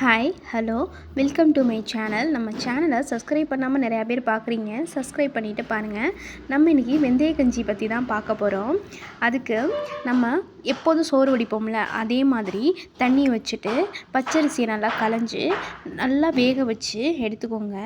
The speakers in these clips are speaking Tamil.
Hi hello welcome to my channel நம்ம சேனலை சப்ஸ்கிரைப் பண்ணாமல் நிறையா பேர் பார்க்குறீங்க. சப்ஸ்கிரைப் பண்ணிவிட்டு பாருங்கள் நம்ம இன்றைக்கி வெந்தய கஞ்சி பற்றி தான் பார்க்க போகிறோம் அதுக்கு நம்ம எப்போதும் சோறு வடிப்போம்ல அதே மாதிரி தண்ணி வச்சுட்டு பச்சரிசியை நல்லா களைஞ்சி நல்லா வேக வச்சு எடுத்துக்கோங்க.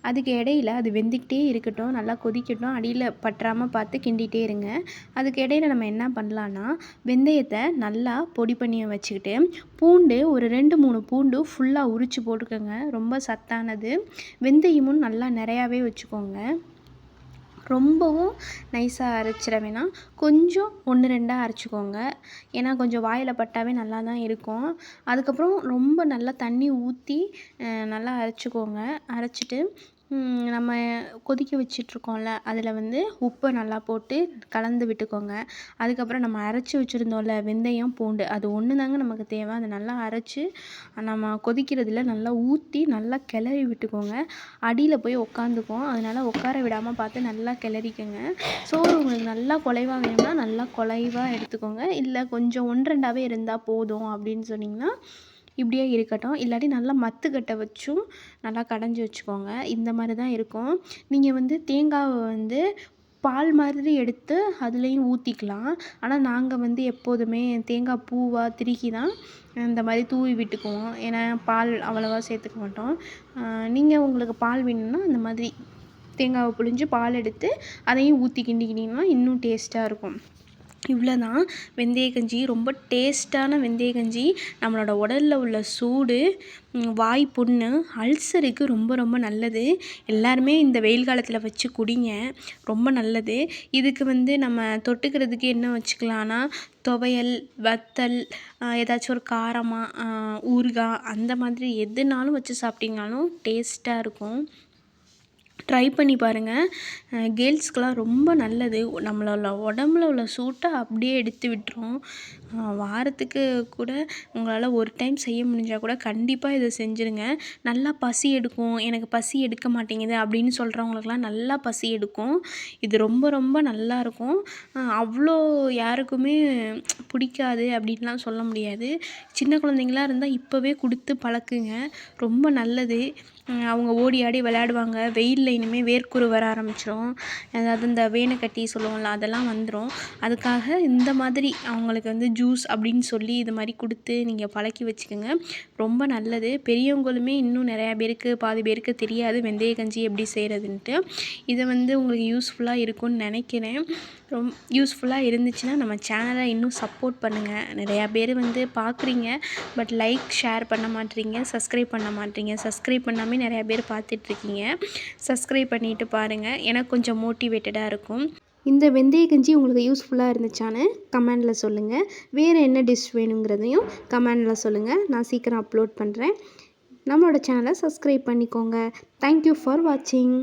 அதுக்கு இடையில அது வெந்துக்கிட்டே இருக்கட்டும் நல்லா கொதிக்கட்டும் அடியில் பற்றாமல் பார்த்து கிண்டிகிட்டே இருங்க. அதுக்கு இடையில நம்ம என்ன பண்ணலான்னா வெந்தயத்தை நல்லா பொடி பண்ணி வச்சுக்கிட்டு பூண்டு ஒரு ரெண்டு மூணு பூண்டு ஃபுல்லாக உரித்து போட்டுக்கோங்க. ரொம்ப சத்தானது. வெந்தயமும் நல்லா நிறையாவே வச்சுக்கோங்க. ரொம்பவும் நைஸாக அரைச்சிட வேணாம். கொஞ்சம் ஒன்று ரெண்டாக அரைச்சிக்கோங்க. ஏன்னா கொஞ்சம் வாயில் பட்டாவே நல்லா தான் இருக்கும். அதுக்கப்புறம் ரொம்ப நல்லா தண்ணி ஊற்றி நல்லா அரைச்சிக்கோங்க. அரைச்சிட்டு நம்ம கொதிக்க வச்சிட்ருக்கோம்ல அதில் வந்து உப்பை நல்லா போட்டு கலந்து விட்டுக்கோங்க. அதுக்கப்புறம் நம்ம அரைச்சி வச்சுருந்தோம்ல வெந்தயம் பூண்டு அது ஒன்று தாங்க நமக்கு தேவை. அதை நல்லா அரைச்சி நம்ம கொதிக்கிறதில் நல்லா ஊற்றி நல்லா கிளறி விட்டுக்கோங்க. அடியில் போய் உக்காந்துக்கும் அதனால் உட்கார விடாமல் பார்த்து நல்லா கிளறிக்கோங்க. சோறு உங்களுக்கு நல்லா குலைவாக வேணும்னா நல்லா குலைவாக எடுத்துக்கோங்க. இல்லை கொஞ்சம் ஒன்று ரெண்டாவே இருந்தால் போதும் அப்படின்னு சொன்னிங்கன்னா இப்படியே இருக்கட்டும். இல்லாட்டி நல்லா மத்துக்கட்டை வச்சும் நல்லா கடைஞ்சி வச்சுக்கோங்க. இந்த மாதிரி தான் இருக்கும். நீங்கள் வந்து தேங்காவை வந்து பால் மாதிரி எடுத்து அதுலேயும் ஊற்றிக்கலாம் ஆனால் நாங்கள் வந்து எப்போதுமே தேங்காய் பூவாக திருக்கி தான் இந்த மாதிரி தூவி விட்டுக்குவோம். ஏன்னா பால் அவ்வளோவா சேர்த்துக்க மாட்டோம். நீங்கள் உங்களுக்கு பால் வேணும்னா இந்த மாதிரி தேங்காவை புழிஞ்சு பால் எடுத்து அதையும் ஊற்றி கிண்டிக்கிட்டிங்கன்னா இன்னும் டேஸ்ட்டாக இருக்கும். இவ்வளோ தான் வெந்தய கஞ்சி ரொம்ப டேஸ்ட்டான வெந்தய கஞ்சி. நம்மளோட உடலில் உள்ள சூடு வாய் புண்ணு அல்சருக்கு ரொம்ப ரொம்ப நல்லது. எல்லாருமே இந்த வெயில் காலத்தில் வச்சு குடிங்க. ரொம்ப நல்லது. இதுக்கு வந்து நம்ம தொட்டுக்கிறதுக்கு என்ன வச்சுக்கலான்னா துவையல் வத்தல் ஏதாச்சும் ஒரு காரமாக ஊறுகாய் அந்த மாதிரி எதுனாலும் வச்சு சாப்பிட்டிங்கனாலும் டேஸ்ட்டாக இருக்கும். ட்ரை பண்ணி பாருங்கள் கேர்ள்ஸ்க்கெலாம் ரொம்ப நல்லது. நம்மளோட உடம்புல உள்ள சூட்டை அப்படியே எடுத்து விட்டுரும். வாரத்துக்கு கூட உங்களால் ஒரு டைம் செய்ய முடிஞ்சால் கூட கண்டிப்பாக இதை செஞ்சுருங்க. நல்லா பசி எடுக்கும். எனக்கு பசி எடுக்க மாட்டேங்குது அப்படின்னு சொல்கிறவங்களுக்குலாம் நல்லா பசி எடுக்கும். இது ரொம்ப ரொம்ப நல்லாயிருக்கும் அவ்வளோ யாருக்குமே பிடிக்காது அப்படின்லாம் சொல்ல முடியாது. சின்ன குழந்தைங்களா இருந்தால் இப்போவே கொடுத்து பழக்குங்க. ரொம்ப நல்லது. அவங்க ஓடி ஆடி விளையாடுவாங்க. வெயிலில் இனிமேல் வேர்க்குரு வர ஆரம்பிச்சிடும் அதாவது இந்த வேனக்கட்டி சொல்லுவோம்ல அதெல்லாம் வந்துடும் அதுக்காக இந்த மாதிரி அவங்களுக்கு வந்து ஜூஸ் அப்படின்னு சொல்லி இது மாதிரி கொடுத்து நீங்கள் பழக்கி வச்சுக்கோங்க. ரொம்ப நல்லது. பெரியவங்களுமே இன்னும் நிறையா பேருக்கு பாதி பேருக்கு தெரியாது வெந்தய கஞ்சி எப்படி செய்கிறதுன்ட்டு இதை வந்து உங்களுக்கு யூஸ்ஃபுல்லாக இருக்கும்னு நினைக்கிறேன். ரொம் யூஸ்ஃபுல்லாக இருந்துச்சுன்னா நம்ம சேனலை இன்னும் சப்போர்ட் பண்ணுங்கள் நிறையா பேர் வந்து பார்க்குறீங்க. பட் லைக் ஷேர் பண்ண மாட்டீங்க. சப்ஸ்கிரைப் பண்ண மாட்டீங்க. சப்ஸ்கிரைப் பண்ணாமே நிறையா பேர் பார்த்துட்ருக்கீங்க சப்ஸ்கிரைப் பண்ணிவிட்டு பாருங்கள் எனக்கு கொஞ்சம் மோட்டிவேட்டடாக இருக்கும். இந்த வெந்தய கஞ்சி உங்களுக்கு யூஸ்ஃபுல்லாக இருந்துச்சான்னு கமெண்டில் சொல்லுங்கள் வேறு என்ன டிஷ் வேணுங்கிறதையும் கமெண்டில் சொல்லுங்கள் நான் சீக்கிரம் அப்லோட் பண்ணுறேன் நம்மளோட சேனலை சப்ஸ்கிரைப் பண்ணிக்கோங்க. தேங்க்யூ ஃபார் வாட்சிங்